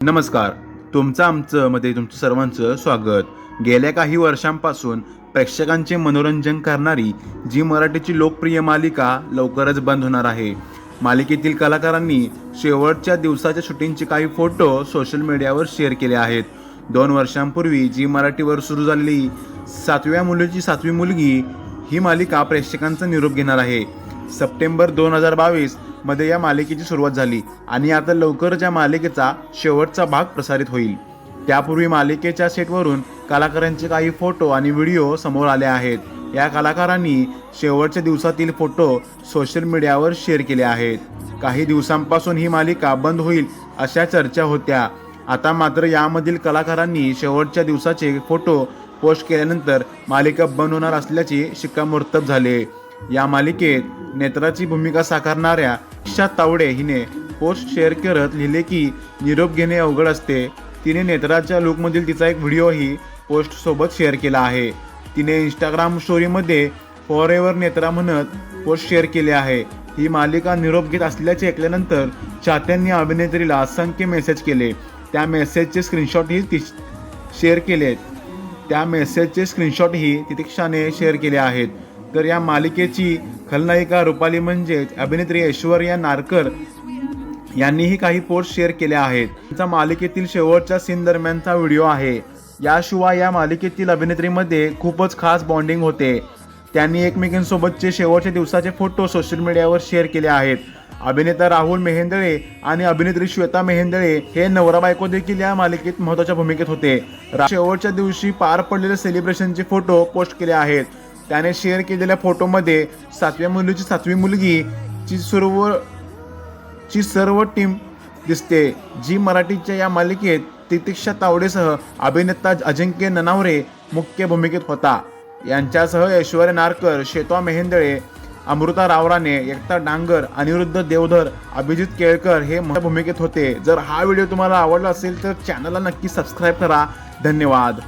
नमस्कार. तुमचं आमचं मध्ये तुमचं सर्वांचं स्वागत. गेल्या काही वर्षांपासून प्रेक्षकांचे मनोरंजन करणारी जी मराठीची लोकप्रिय मालिका लवकरच बंद होणार आहे. मालिकेतील कलाकारांनी शेवटच्या दिवसाच्या शूटिंगचे काही फोटो सोशल मीडियावर शेअर केले आहेत. दोन वर्षांपूर्वी जी मराठीवर सुरू झालेली सातव्या मुलीची सातवी मुलगी ही मालिका प्रेक्षकांचा निरोप घेणार आहे. सप्टेंबर दोन हजार बावीस मध्ये या मालिकेची सुरुवात झाली आणि आता लवकरच या मालिकेचा शेवटचा भाग प्रसारित होईल. त्यापूर्वी मालिकेच्या सेटवरून कलाकारांचे काही फोटो आणि व्हिडिओ समोर आले आहेत. या कलाकारांनी शेवटच्या दिवसातील फोटो सोशल मीडियावर शेअर केले आहेत. काही दिवसांपासून ही मालिका बंद होईल अशा चर्चा होत्या. आता मात्र यामधील कलाकारांनी शेवटच्या दिवसाचे फोटो पोस्ट केल्यानंतर मालिका बंद होणार असल्याचे शिक्कामोर्तब झाले. या मालिकेत नेत्राची भूमिका साकारणाऱ्या इशा तावडे हिने पोस्ट शेअर करत लिहिले की निरोप घेणे अवघड असते. तिने नेत्राच्या लुकमधील तिचा एक व्हिडिओही पोस्टसोबत शेअर केला आहे. तिने इंस्टाग्राम स्टोरीमध्ये फॉर एव्हर नेत्रा म्हणत पोस्ट शेअर केले आहे. ही मालिका निरोप घेत असल्याचे ऐकल्यानंतर चाहत्यांनी अभिनेत्रीला असंख्य मेसेज केले. त्या मेसेजचे स्क्रीनशॉटही ती शेअर केलेत. त्या मेसेजचे स्क्रीनशॉटही तितिक्षाने शेअर केले आहेत. तर या मालिकेची खलनायिका रुपाली म्हणजेच अभिनेत्री ऐश्वर्या नारकर यांनीही काही पोस्ट शेअर केल्या आहेत. त्यांचा मालिकेतील शेवटच्या सीन दरम्यानचा व्हिडिओ आहे. याशिवाय या मालिकेतील अभिनेत्रीमध्ये खूपच खास बॉन्डिंग होते. त्यांनी एकमेकींसोबतचे शेवटच्या दिवसाचे फोटो सोशल मीडियावर शेअर केले आहेत. अभिनेता राहुल मेहेंदळे आणि अभिनेत्री श्वेता मेहेंदळे हे नवरा बायको देखील या मालिकेत महत्त्वाच्या भूमिकेत होते. रा- शेवटच्या दिवशी पार पडलेले सेलिब्रेशनचे फोटो पोस्ट केले आहेत. त्याने शेअर केलेल्या फोटोमध्ये सातव्या मुलीची सातवी मुलगी ची सर्व ची सर्व टीम दिसते. जी मराठीच्या या मालिकेत तितिक्षा तावडेसह अभिनेता अजिंक्य ननावरे मुख्य भूमिकेत होता. यांच्यासह ऐश्वर्या नारकर शेतवा मेहेंदळे अमृता रावराने एकता डांगर अनिरुद्ध देवधर अभिजित केळकर हे मोठ्या भूमिकेत होते. जर हा व्हिडिओ तुम्हाला आवडला असेल तर चॅनलला नक्की सबस्क्राईब करा. धन्यवाद.